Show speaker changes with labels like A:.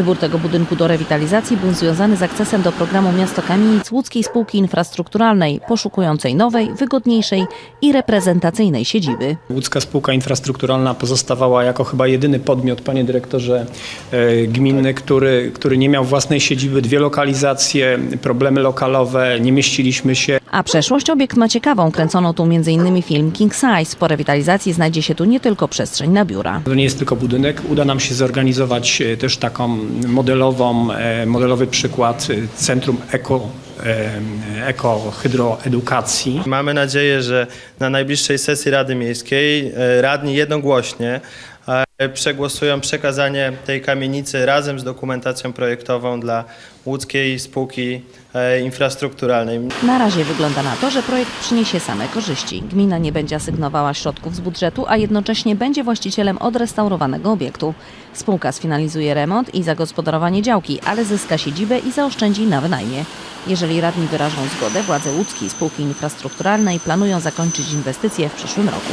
A: Wybór tego budynku do rewitalizacji był związany z akcesem do programu Miasto Kamienic Łódzkiej Spółki Infrastrukturalnej, poszukującej nowej, wygodniejszej i reprezentacyjnej siedziby.
B: Łódzka Spółka Infrastrukturalna pozostawała jako chyba jedyny podmiot, panie dyrektorze, e, gminny, który, który nie miał własnej siedziby, dwie lokalizacje, problemy lokalowe, nie mieściliśmy się.
A: A przeszłość obiekt ma ciekawą, kręcono tu m.in. film King Size. Po rewitalizacji znajdzie się tu nie tylko przestrzeń na biura.
B: To nie jest tylko budynek. Uda nam się zorganizować e, też taką modelową, e, modelowy przykład e, Centrum Eko, e, Ekohydroedukacji.
C: Mamy nadzieję, że na najbliższej sesji Rady Miejskiej radni jednogłośnie przegłosują przekazanie tej kamienicy razem z dokumentacją projektową dla łódzkiej spółki e, infrastrukturalnej.
A: Na razie wygląda na to, że projekt przyniesie same korzyści. Gmina nie będzie asygnowała środków z budżetu, a jednocześnie będzie właścicielem odrestaurowanego obiektu. Spółka sfinalizuje remont i zagospodarowanie działki, ale zyska siedzibę i zaoszczędzi na wynajmie. Jeżeli radni wyrażą zgodę, władze łódzkiej spółki infrastrukturalnej planują zakończyć inwestycje w przyszłym roku.